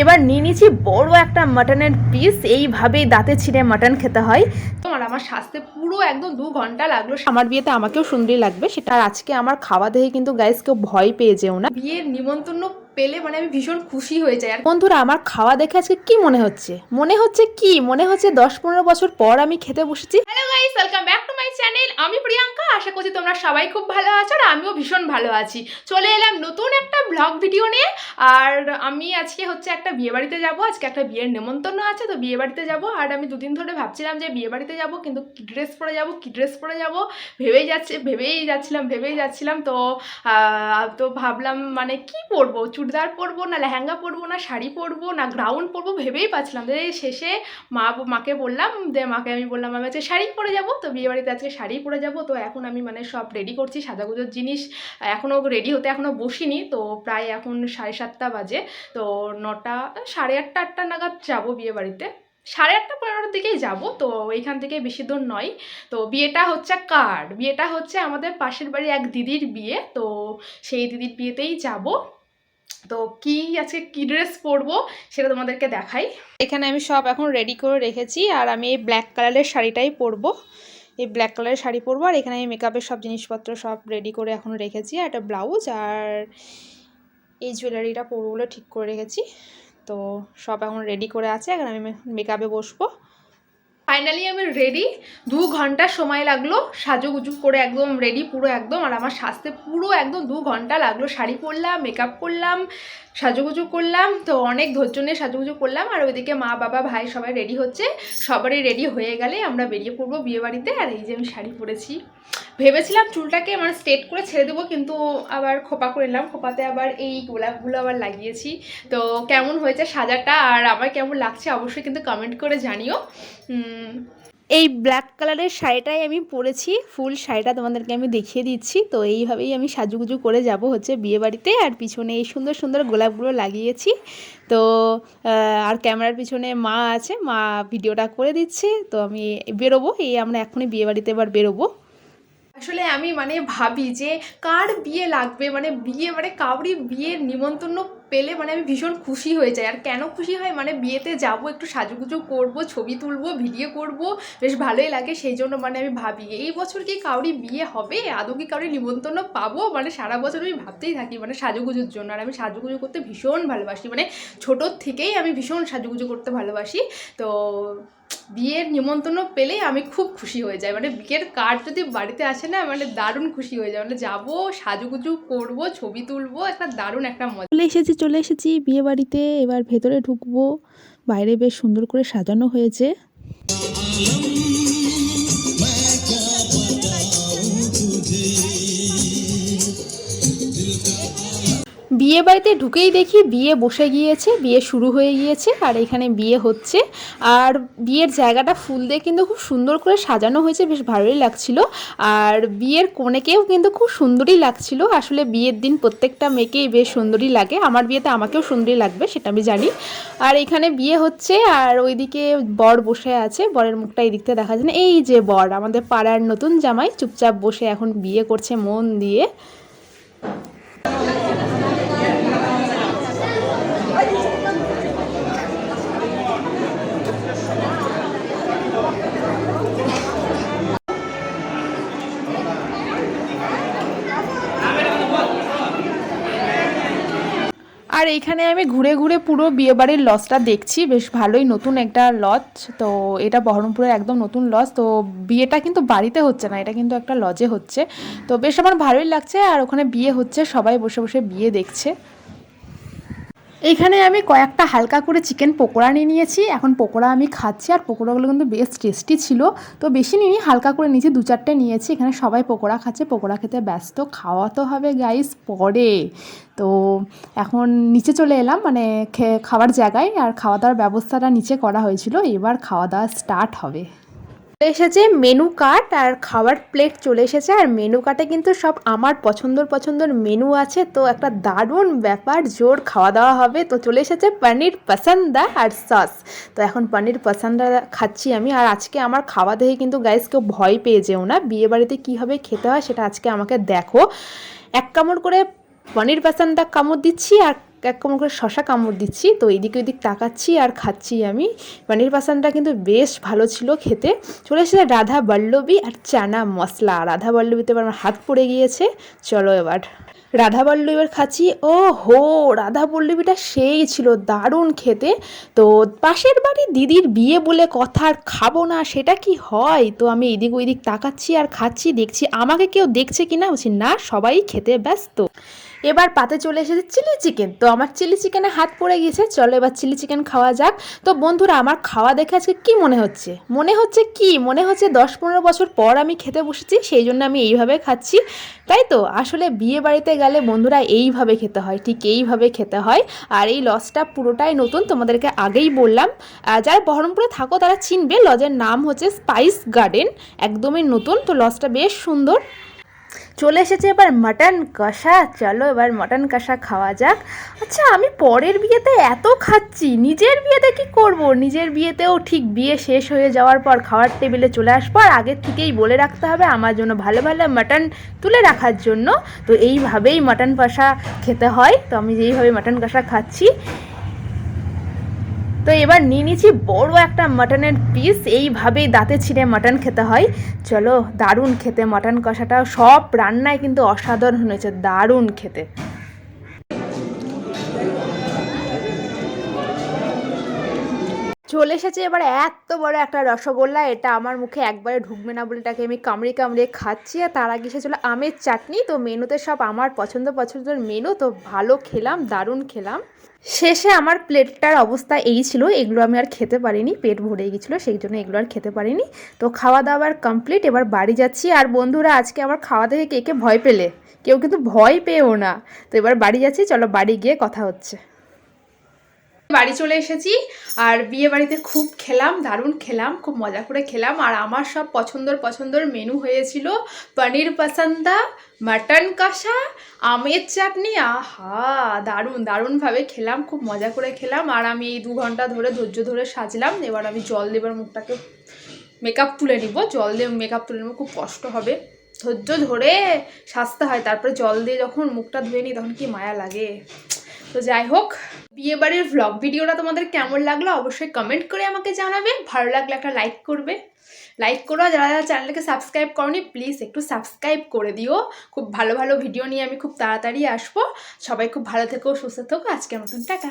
এবার নিয়ে নিয়েছি বড় একটা মাটনের পিস এইভাবেই দাঁতে ছিঁড়ে মাটন খেতে হয়। তোমার আমার স্বাস্থ্যে পুরো একদম দু ঘণ্টা লাগল। আমার বিয়েতে আমাকেও সুন্দরী লাগবে সেটা আজকে আমার খাওয়া দেখে কিন্তু গাইস কেউ ভয় পেয়ে যেও না। বিয়ের নিমন্ত্রণ পেলে মানে আমি ভীষণ খুশি হয়ে যাই। আর বন্ধুরা, আমার খাওয়া দেখে আজকে কি মনে হচ্ছে? মনে হচ্ছে কি? মনে হচ্ছে দশ পনেরো বছর পর আমি খেতে বসেছি। Hello guys welcome back to my channel আমি প্রিয়াঙ্কা, আশা করছি তোমরা সবাই খুব ভালো আছো আর আমিও ভীষণ ভালো আছি। চলে এলাম নতুন একটা ব্লগ ভিডিও নিয়ে। আর আমি আজকে হচ্ছে একটা বিয়ে বাড়িতে যাব। আজকে একটা বিয়ের নেমন্তন্ন আছে, তো বিয়ে বাড়িতে যাব। আর আমি দুদিন ধরে ভাবছিলাম যে বিয়ে বাড়িতে যাব, কিন্তু কি ড্রেস পরে যাব, কি ড্রেস পরে যাব, ভেবেই যাচ্ছে, ভেবেই যাচ্ছিলাম ভেবেই যাচ্ছিলাম। তো তো ভাবলাম মানে কি পরবো? চুড়িদার পরবো, না লেহেঙ্গা পরবো, না শাড়ি পরবো, না গ্রাউন্ড পরবো ভেবেই পাচ্ছিলাম। যে শেষে মা, মাকে বললাম যে মাকে আমি বললাম আমি আজকে শাড়ি পরে যাব, তো বিয়ে বাড়িতে আজকে শাড়ি পরে যাব, তো এখন আমি মানে সব রেডি করছি, সাজাগুজোর জিনিস এখনও রেডি হতে এখনও বসিনি, তো প্রায় এখন সাড়ে সাতটা বাজে, তো নটা, সাড়ে আটটা আটটা নাগাদ যাব বিয়ে বাড়িতে। সাড়ে আটটা পনেরোটার দিকেই যাব, তো এইখান থেকে বেশি দূর নয়। তো বিয়েটা হচ্ছে কার বিয়েটা হচ্ছে আমাদের পাশের বাড়ি এক দিদির বিয়ে, তো সেই দিদির বিয়েতেই যাব। তো কি আজকে কি ড্রেস পরবো সেটা তোমাদেরকে দেখাই। এখানে আমি সব এখন রেডি করে রেখেছি আর আমি এই ব্ল্যাক কালারের শাড়িটাই পরবো। এই ব্ল্যাক কালারের শাড়ি পরবো আর এখানে আমি মেকআপের সব জিনিসপত্র সব রেডি করে এখন রেখেছি। আর একটা ব্লাউজ আর এই জুয়েলারিটা পরবো ঠিক করে রেখেছি। তো সব এখন রেডি করে আছে, এখন আমি মেকআপে বসবো। ফাইনালি আমি রেডি দু ঘণ্টা সময় লাগল, সাজুগুজু করে একদম রেডি পুরো একদম। আর আমার সাজতে পুরো একদম দু ঘণ্টা লাগল। শাড়ি পরলাম মেকআপ করলাম, সাজুগুজু করলাম। তো অনেক ধৈর্য নিয়ে সাজুগুজু করলাম। আর ওইদিকে মা, বাবা, ভাই সবাই রেডি হচ্ছে। সবারই রেডি হয়ে গেলে আমরা বেরিয়ে পড়ব বিয়েবাড়িতে। আর এই যে আমি শাড়ি পরেছি। ভেবেছিলাম চুলটাকে মানে স্ট্রেট করে ছেড়ে দেবো, কিন্তু আবার খোপা করে নিলাম। খোপাতে আবার এই গোলাপগুলো আবার লাগিয়েছি। তো কেমন হয়েছে সাজাটা আর আমার কেমন লাগছে অবশ্যই কিন্তু কমেন্ট করে জানিও। এই ব্ল্যাক কালারের শাড়িটাই আমি পরেছি। ফুল শাড়িটা তোমাদেরকে আমি দেখিয়ে দিচ্ছি। তো এইভাবেই আমি সাজুগুজু করে যাব হচ্ছে বিয়েবাড়িতে। আর পিছনে এই সুন্দর সুন্দর গোলাপগুলো লাগিয়েছি। তো আর ক্যামেরার পিছনে মা আছে। মা ভিডিওটা করে দিচ্ছে। তো আমি বেরোবো। এই আমরা এখনই বিয়েবাড়িতে এবার বেরোবো। আসলে আমি মানে ভাবি যে কার বিয়ে লাগবে? মানে বিয়ে মানে কাউরি বিয়ের নিমন্ত্রণ পেলে মানে আমি ভীষণ খুশি হয়ে যাই। আর কেন খুশি হয়? মানে বিয়েতে যাব, একটু সাজুগুজু করব, ছবি তুলব, ভিডিও করব, বেশ ভালোই লাগে। সেই জন্য মানে আমি ভাবি, এই বছর কি কাউরি বিয়ে হবে? আদৌ কি কাউরি নিমন্ত্রণ পাবো? মানে সারা বছর আমি ভাবতেই থাকি মানে সাজুগুজুর জন্য। আর আমি সাজুগুজু করতে ভীষণ ভালোবাসি। মানে ছোটোর থেকেই আমি ভীষণ সাজুগুজু করতে ভালোবাসি। তো বিয়ের নিমন্ত্রণ পেলেই আমি খুব খুশি হয়ে যাই। মানে বিয়ের কার্ড যদি বাড়িতে আসে না মানে দারুণ খুশি হয়ে যায় মানে যাব, সাজুগুজু করব, ছবি তুলবো, একটা দারুণ একটা মজা। চলে এসেছি চলে এসেছি বিয়ে বাড়িতে। এবার ভেতরে ঢুকবো। বাইরে বেশ সুন্দর করে সাজানো হয়েছে। বিয়ে বাড়িতে ঢুকেই দেখি বিয়ে বসে গিয়েছে, বিয়ে শুরু হয়ে গিয়েছে আর এখানে বিয়ে হচ্ছে। আর বিয়ের জায়গাটা ফুল দিয়ে কিন্তু খুব সুন্দর করে সাজানো হয়েছে, বেশ ভালোই লাগছিল। আর বিয়ের কনেকেও কিন্তু খুব সুন্দরই লাগছিল। আসলে বিয়ের দিন প্রত্যেকটা মেয়েকেই বেশ সুন্দরই লাগে। আমার বিয়েতে আমাকেও সুন্দরই লাগবে সেটা আমি জানি। আর এখানে বিয়ে হচ্ছে আর ওইদিকে বর বসে আছে। বরের মুখটা এই দিকতে দেখা যায় না। এই যে বর, আমাদের পাড়ার নতুন জামাই চুপচাপ বসে এখন বিয়ে করছে মন দিয়ে। আর এখানে আমি ঘুরে ঘুরে পুরো বিয়েবাড়ির লজটা দেখছি। বেশ ভালোই নতুন একটা লজ। তো এটা বহরমপুরের একদম নতুন লজ তো বিয়েটা কিন্তু বাড়িতে হচ্ছে না, এটা কিন্তু একটা লজে হচ্ছে। তো বেশ আমার ভালোই লাগছে আর ওখানে বিয়ে হচ্ছে, সবাই বসে বসে বিয়ে দেখছে। এখানে আমি কয়েকটা হালকা করে চিকেন পকোড়া নিয়ে নিয়েছি। এখন পকোড়া আমি খাচ্ছি আর পকোড়াগুলো কিন্তু বেশ টেস্টি ছিল। তো বেশি নিই হালকা করে নিয়েছি, দু চারটে নিয়েছি। এখানে সবাই পকোড়া খাচ্ছে, পকোড়া খেতে ব্যস্ত, খাওয়া তো হবে গাইস পরে। তো এখন নিচে চলে এলাম মানে খাওয়ার জায়গায়। আর খাওয়া দাওয়ার ব্যবস্থাটা নিচে করা হয়েছিল, এবার খাওয়া দাওয়া স্টার্ট হবে। চলে এসেছে মেনু কার্ড আর খাবার প্লেট চলে এসেছে। আর মেনু কার্টে কিন্তু সব আমার পছন্দর পছন্দর মেনু আছে। তো একটা দারুণ ব্যাপার, জোর খাওয়া দাওয়া হবে। তো চলে এসেছে পনির পসন্দা আর সস তো এখন পনির পসন্দা খাচ্ছি আমি। আর আজকে আমার খাওয়া দেখে কিন্তু গাইস কেউ ভয় পেয়ে যেও না। বিয়ে বাড়িতে কীভাবে খেতে হয় সেটা আজকে আমাকে দেখো। এক কামড় করে পনির পাসানটা কামড় দিচ্ছি আর এক কেমন করে শশা কামড় দিচ্ছি। তো এদিক ওদিক তাকাচ্ছি আর খাচ্ছি আমি। পনির পাসানটা কিন্তু বেশ ভালো ছিল খেতে। চলে এসেছে রাধা বল্লবী আর চানা মশলা। রাধা বল্লবীতে এবার আমার হাত পড়ে গিয়েছে। চলো এবার। রাধা বল্লবী এবার খাচ্ছি। ও হো রাধা বল্লবীটা সেই ছিল, দারুণ খেতে। তো পাশের বাড়ি দিদির বিয়ে বলে কথা আর খাব না, সেটা কি হয়? তো আমি এদিক ওইদিক তাকাচ্ছি আর খাচ্ছি, দেখছি আমাকে কেউ দেখছে কি না বলছি, না, সবাই খেতে ব্যস্ত। এবার পাতে চলে এসেছে চিলি চিকেন। তো আমার চিলি চিকেনে হাত পড়ে গিয়েছে, চলো এবার চিলি চিকেন খাওয়া যাক। তো বন্ধুরা, আমার খাওয়া দেখে আজকে কি মনে হচ্ছে? মনে হচ্ছে কি? মনে হচ্ছে দশ পনেরো বছর পর আমি খেতে বসেছি, সেই জন্য আমি এইভাবে খাচ্ছি। তাই তো? আসলে বিয়ে বাড়িতে গেলে বন্ধুরা এইভাবে খেতে হয়, ঠিক এইভাবে খেতে হয়। আর এই লজটা পুরোটাই নতুন, তোমাদেরকে আগেই বললাম। যারা বহরমপুরে থাকো, তারা চিনবে লজের নাম হচ্ছে স্পাইস গার্ডেন, একদমই নতুন। তো লজটা বেশ সুন্দর। চলে এসেছে এবার মাটন কষা। চলো এবার মাটন কষা খাওয়া যাক। আচ্ছা আমি পরের বিয়েতে এত খাচ্ছি, নিজের বিয়েতে কি করব? নিজের বিয়েতেও ঠিক বিয়ে শেষ হয়ে যাওয়ার পর খাওয়ার টেবিলে চলে আসব। আর আগের থেকেই বলে রাখতে হবে আমার জন্য ভালো ভালো মাটন তুলে রাখার জন্য। তো এইভাবেই মাটন কষা খেতে হয়। তো আমি যেইভাবে মাটন কষা খাচ্ছি তো এবার নিয়ে নিয়েছি বড় একটা মাটনের পিস এইভাবেই দাঁতে ছিঁড়ে মাটন খেতে হয়। চলো, দারুণ খেতে। মাটন কষাটা সব রান্নায় কিন্তু অসাধারণ হয়েছে। দারুণ খেতে। চলে এসেছে এবার এত বড় একটা রসগোল্লা। এটা আমার মুখে একবারে ঢুকবে না বলে এটাকে আমি কামড়ে কামড়ে খাচ্ছি। আর তার আগে এসেছিল আমের চাটনি। তো মেনুতে সব আমার পছন্দ পছন্দের মেনু। তো ভালো খেলাম, দারুণ খেলাম। শেষে আমার প্লেটটার অবস্থা এই ছিল, এগুলো আমি আর খেতে পারিনি, পেট ভরে গেছিল, সেই জন্য এগুলো আর খেতে পারিনি। তো খাওয়া দাওয়ার কমপ্লিট এবার বাড়ি যাচ্ছি। আর বন্ধুরা, আজকে আমার খাওয়া দেখে কে কে ভয় পেলে? কেউ কিন্তু ভয় পেয়েও না। তো এবার বাড়ি যাচ্ছি, চলো বাড়ি গিয়ে কথা হচ্ছে। বাড়ি চলে এসেছি আর বিয়ে বাড়িতে খুব খেলাম, দারুণ খেলাম, খুব মজা করে খেলাম। আর আমার সব পছন্দর পছন্দর মেনু হয়েছিল পনির পাসান্দা মাটন কষা, আমের চাটনি। আহা, দারুণ, দারুণভাবে খেলাম, খুব মজা করে খেলাম। আর আমি এই দু ঘণ্টা ধরে ধৈর্য ধরে সাজলাম। এবার আমি জল দেবার মুখটাকে মেকআপ তুলে নিব। জল দিয়ে মেকআপ তুলে নেব, খুব কষ্ট হবে। ধৈর্য ধরে সাজতে হয়। তারপরে জল দিয়ে যখন মুখটা ধুয়ে নিই তখন কি মায়া লাগে। তো যাই হোক বিয়ে বাড়ির ভ্লগ ভিডিওটা তোমাদের কেমন লাগল অবশ্যই কমেন্ট করে আমাকে জানাবে। ভালো লাগলে একটা লাইক করবে। লাইক করো যারা যারা চ্যানেলকে সাবস্ক্রাইব করনি প্লিজ একটু সাবস্ক্রাইব করে দিও। খুব ভালো ভালো ভিডিও নিয়ে আমি খুব তাড়াতাড়ি আসব। সবাই খুব ভালো থেকো, সুস্থ থেকো। আজকের মতন টাটা।